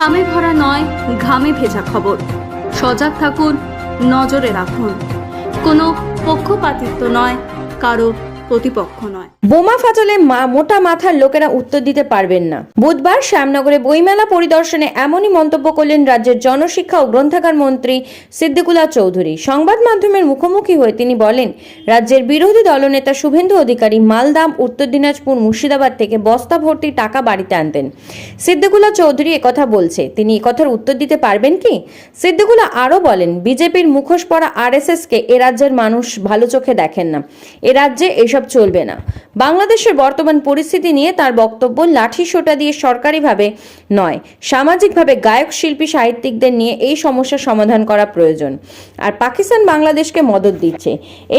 ঘামে ভরা নয় ঘামে ভেজা খবর। সজাগ থাকুন নজরে রাখুন। কোনো পক্ষপাতিত্ব নয় কারও প্রতিপক্ষ নয়। বোমা ফাটলে মোটা মাথার লোকেরা উত্তর দিতে পারবেন না। বুধবার শ্যামনগরে বইমেলা পরিদর্শনে এমনই মন্তব্য করলেন রাজ্যের জনশিক্ষা ও গ্রন্থাগার মন্ত্রী সিদ্দিকুল্লাহ চৌধুরী। সংবাদ মাধ্যমের মুখোমুখি হয়ে তিনি বলেন, রাজ্যের বিরোধী দলনেতা শুভেন্দু অধিকারী মালদাম, উত্তর দিনাজপুর, মুর্শিদাবাদ থেকে বস্তা ভর্তি টাকা বাড়িতে আনতেন। সিদ্দিকুল্লাহ চৌধুরী একথা বলছে, তিনি একথার উত্তর দিতে পারবেন কি? সিদ্দিকুল্লাহ আরও বলেন, বিজেপির মুখোশ পরা আরএসএসকে এ রাজ্যের মানুষ ভালো চোখে দেখেন না। এ রাজ্যে এসব চলবে না। বাংলাদেশের বর্তমান পরিস্থিতি নিয়ে তার বক্তব্য লাঠি সোটা দিয়ে সরকারিভাবে নয়, সামাজিকভাবে গায়ক, শিল্পী, সাহিত্যিকদের নিয়ে এই সমস্যার সমাধান করা প্রয়োজন। আর পাকিস্তান বাংলাদেশকে মদত দিচ্ছে।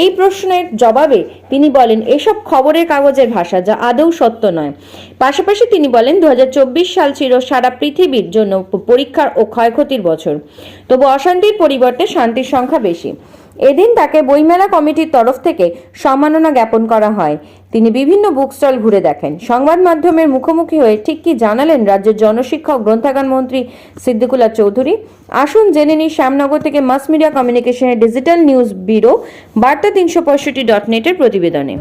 এই প্রশ্নের জবাবে তিনি বলেন, এসব খবরের কাগজের ভাষা যা আদৌ সত্য নয়। পাশাপাশি তিনি বলেন দু হাজার চব্বিশ সাল ছিল সারা পৃথিবীর জন্য পরীক্ষার ও ক্ষয়ক্ষতির বছর। তবু অশান্তির পরিবর্তে শান্তির সংখ্যা বেশি। এদিন তাকে বইমেলা কমিটির তরফ থেকে সম্মাননা জ্ঞাপন করা হয়। তিনি বিভিন্ন বুক স্টল ঘুরে দেখেন। সংবাদ মাধ্যমের মুখোমুখি হয়ে ঠিক কি জানালেন রাজ্যের জনশিক্ষক গ্রন্থাগার মন্ত্রী সিদ্দিকুল্লাহ চৌধুরী? আসুন জেনে নিই শ্যামনগর থেকে মাস মিডিয়া কমিউনিকেশনের ডিজিটাল নিউজ ব্যুরো, বার্তা তিনশো পঁয়ষট্টি ডট নেটের প্রতিবেদনে।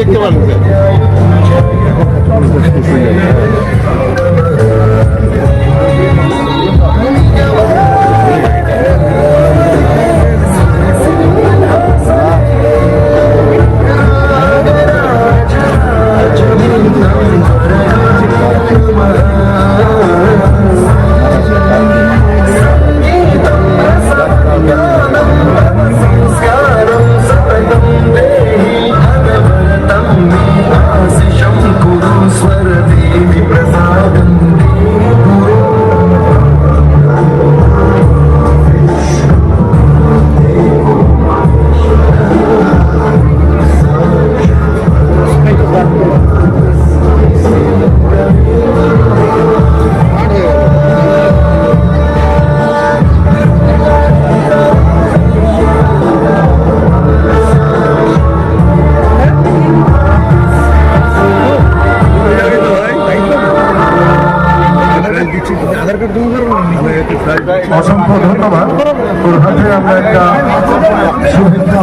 দেখতে পারেন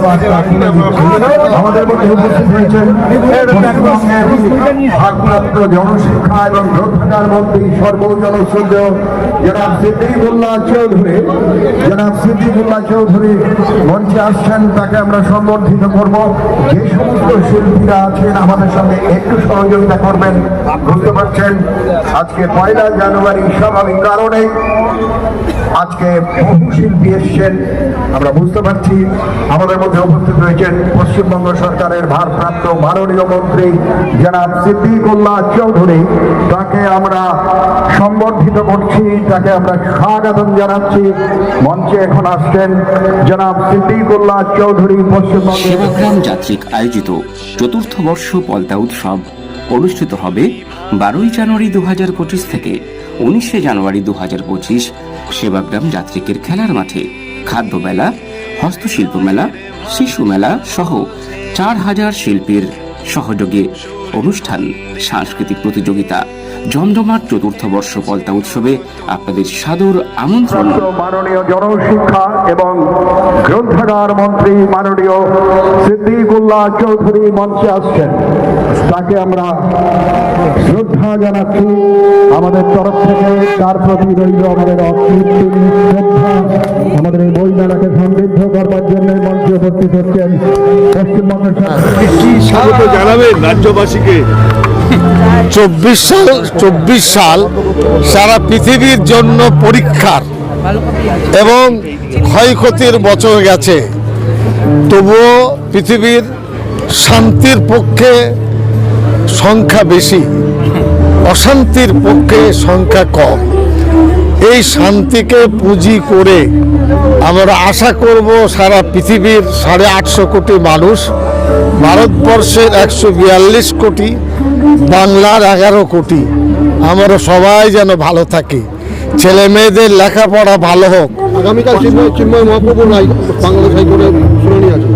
শুভেচ্ছা বার্তা আমাদের মধ্যে উপস্থিত হয়েছেন পশ্চিমবঙ্গের জনশিক্ষা এবং গ্রন্থাগার মন্ত্রী সর্বজনশ্রদ্ধেয় জনাব সিদ্দিকুল্লাহ চৌধুরী জনাব সিদ্দিকুল্লাহ চৌধুরী মঞ্চে আসছেন তাকে আমরা সম্বর্ধিত করব। যে সমস্ত শিল্পীরা আছেন আমাদের সঙ্গে একটু সহযোগিতা করবেন বুঝতে পারছেন? আজকে পয়লা জানুয়ারি স্বাভাবিক কারণে আজকে বহু শিল্পী এসছেন আমরা বুঝতে পারছি। আমাদের মধ্যে উপস্থিত রয়েছেন পশ্চিমবঙ্গ সরকারের ভারপ্রাপ্ত মাননীয় মন্ত্রী জনাব সিদ্দিকুল্লাহ চৌধুরী। তাকে আমরা সম্বর্ধিত করছি, তাকে আমরা স্বাগতম জানাচ্ছি। মঞ্চে এখন আসছেন জনাব সিদ্দিকুল্লাহ চৌধুরী, পশ্চিমবঙ্গের যাত্রিক আয়োজিত চতুর্থ বর্ষ পলতা উৎসব অনুষ্ঠিত হবে বারোই জানুয়ারি দু হাজার পঁচিশ থেকে উনিশে জানুয়ারি দু হাজার পঁচিশ। সেবাগ্রাম যাত্রিকের খেলার মাঠে খাদ্য মেলা হস্তশিল্প মেলা শিশু মেলা সহ চার হাজার শিল্পীর সহযোগে অনুষ্ঠান, সাংস্কৃতিক প্রতিযোগিতা, জমজমাট চতুর্থ বর্ষ পলতা উৎসবে আপনাদের সাদর আমন্ত্রণ। মাননীয় জনশিক্ষা এবং গ্রন্থাগার মন্ত্রী মাননীয় সিদ্দিকুল্লাহ চৌধুরী মঞ্চে আসছেন। তাকে আমরা শ্রদ্ধা জানাচ্ছি। আমাদের তরফ থেকে তার প্রতি রইল আমাদের অকৃত্রিম শ্রদ্ধা। আমাদের এই বই মেলাকে সমৃদ্ধ করবার জন্য মঞ্চে উপস্থিত হচ্ছেন পশ্চিমবঙ্গের কি স্বাগত জানাবেন রাজ্যবাসীকে? চব্বিশ সাল চব্বিশ সাল সারা পৃথিবীর জন্য পরীক্ষার এবং ক্ষয়ক্ষতির বছর গেছে। তবুও পৃথিবীর শান্তির পক্ষে সংখ্যা বেশি, অশান্তির পক্ষে সংখ্যা কম। এই শান্তিকে পুঁজি করে আমরা আশা করব সারা পৃথিবীর সাড়ে আটশো কোটি মানুষ, ভারতবর্ষের একশো বিয়াল্লিশ কোটি, বাংলার এগারো কোটি, আমরা সবাই যেন ভালো থাকি। ছেলে মেয়েদের লেখাপড়া ভালো হোক। আগামীকাল চিন্ময় রায় বাংলাদেশ শুনানি আছে।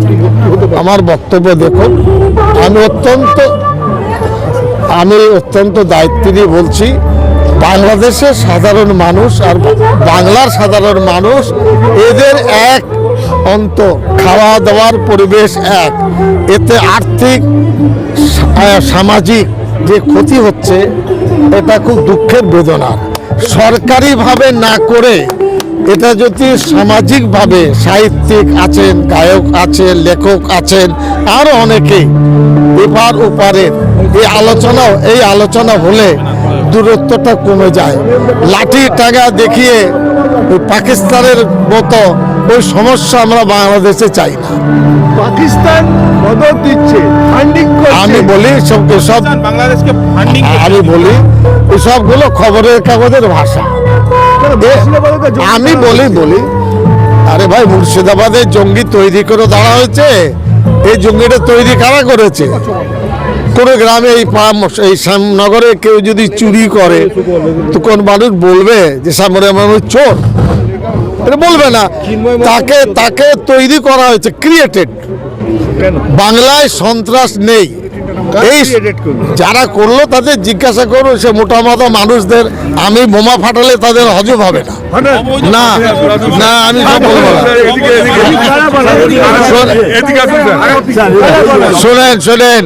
আমার বক্তব্য দেখুন আমি অত্যন্ত আমি অত্যন্ত দায়িত্ব দিয়ে বলছি বাংলাদেশের সাধারণ মানুষ আর বাংলার সাধারণ মানুষ এদের এক অন্ত খাওয়া দাওয়ার পরিবেশ এক। এতে আর্থিক সামাজিক যে ক্ষতি হচ্ছে, এটা খুব দুঃখের বেদনা। সরকারিভাবে না করে, এটা যদি সামাজিকভাবে সাহিত্যিক আছেন, গায়ক আছেন, লেখক আছেন আরও অনেকে এপার ওপারের এই আলোচনা এই আলোচনা হলে দূরত্বটা কমে যায়। লাঠি টাকা দেখিয়ে পাকিস্তানের মতো ওই সমস্যা আমরা বাংলাদেশে চাই না। পাকিস্তান মদত দিচ্ছে ফান্ডিং আমি বলি সব সব বাংলাদেশকে ফান্ডিং আমি বলি এসবগুলো খবরের কাগজের ভাষা। আমি বলি বলি আরে ভাই মুর্শিদাবাদের জঙ্গি তৈরি করে দাঁড়া হয়েছে। এই জঙ্গিটা তৈরি কারা করেছে? কোনো গ্রামে এই পা- এই শ্যামনগরে কেউ যদি চুরি করে তো কোন মানুষ বলবে যে সামনে মানুষ চোর? এটা বলবে না। তাকে তাকে তৈরি করা হয়েছে ক্রিয়েটেড বাংলায় সন্ত্রাস নেই। এই যারা করল তাদের জিজ্ঞাসা করুন সে মোটা মোটা মানুষদের আমি বোমা ফাটালে তাদের হজম হবে না। না না আমি শোনেন শোনেন।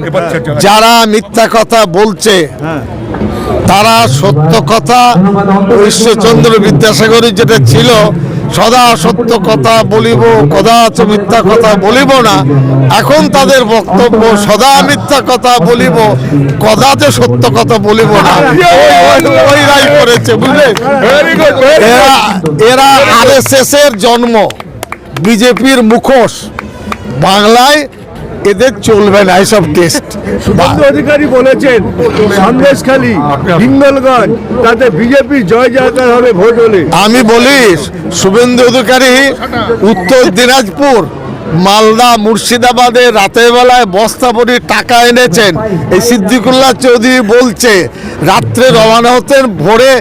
যারা মিথ্যা কথা বলছে তারা সত্য কথা ঈশ্বরচন্দ্র বিদ্যাসাগরের যেটা ছিল সদা সত্য কথা বলিব কদাচ মিথ্যা কথা বলিব না। এখন তাদের বক্তব্য সদা মিথ্যা কথা বলিব কদাচ সত্য কথা বলিব না। করেছে বুঝলেন এরা এরা আরএসএস এর জন্ম বিজেপির মুখোশ। বাংলায় এদের চলবে না এইসব টেস্ট অধিকারী বলেছেন সন্দেশখালী হিঙ্গলগঞ্জ তাতে বিজেপি জয় জয়কার হবে ভোট হলে। আমি বলি শুভেন্দু অধিকারী উত্তর দিনাজপুর মালদা মুর্শিদাবাদে রাতের বেলায় বস্তা ভরি টাকা এনেছেন। এই সিদ্দিকুল্লাহ চৌধুরী বলছে রাত্রে রওনা হতেন ভোরে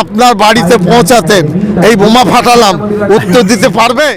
আপনার বাড়িতে পৌঁছাতেন। এই বোমা ফাটালাম। উত্তর দিতে পারবে?